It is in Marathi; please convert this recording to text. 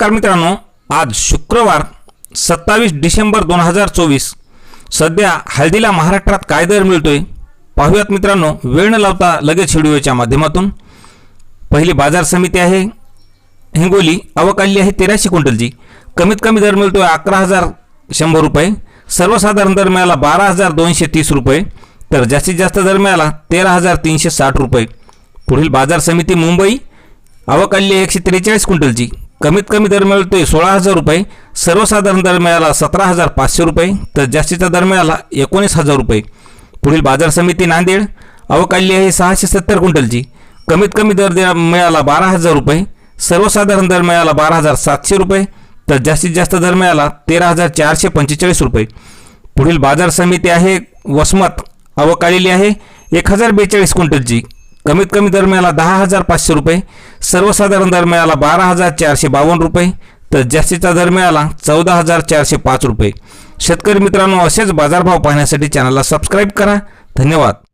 नमस्कार मित्रांनो आज शुक्रवार सत्तावीस डिसेंबर दोन हजार चोवीस. सध्या हळदीला महाराष्ट्रात काय दर मिळतोय? पाहूयात मित्रांनो वेळ न लावता लगेच व्हिडिओच्या माध्यमातून. पहिली बाजार समिती आहे हिंगोली अवकाली आहे तेराशे क्विंटलची. कमीत कमी दर मिळतोय अकरा हजार शंभर रुपये. सर्वसाधारण दर मिळाला बारा हजार दोनशे तीस रुपये. तर जास्तीत जास्त दर मिळाला तेरा हजार तीनशे साठ रुपये. पुढील बाजार समिती मुंबई अवकाल्य एकशे त्रेचाळीस क्विंटलची. कमीत कमी दर मिळतोय सोळा हजार रुपये सर्वसाधारण दर मिळाला सतरा हजार पाचशे रुपये तर जास्तीचा दर मिळाला एकोणीस हजार रुपये. पुढील बाजार समिती नांदेड अवकाल्य आहे सहाशे सत्तर क्विंटलची. कमीत कमी दर द्या मिळाला बारा हजार रुपये सर्वसाधारण दर मिळाला बारा हजार सातशे रुपये तर जास्तीत जास्त दर मिळाला तेरा हजार चारशे पंचेचाळीस रुपये. पुढील बाजार समिती आहे वसमत अवकाळलेली आहे एक हजार बेचाळीस क्विंटलची. कमीत कमी दर मिळाला दहा हजार पाचशे रुपये सर्वसाधारण दर मिळाला बारा हजार चारशे बावन्न रुपये तर जास्तीचा दर मिळाला चौदा हजार चारशे पाच रुपये. शेतकरी मित्रांनो असेच बाजारभाव पाहण्यासाठी चॅनलला सबस्क्राईब करा. धन्यवाद.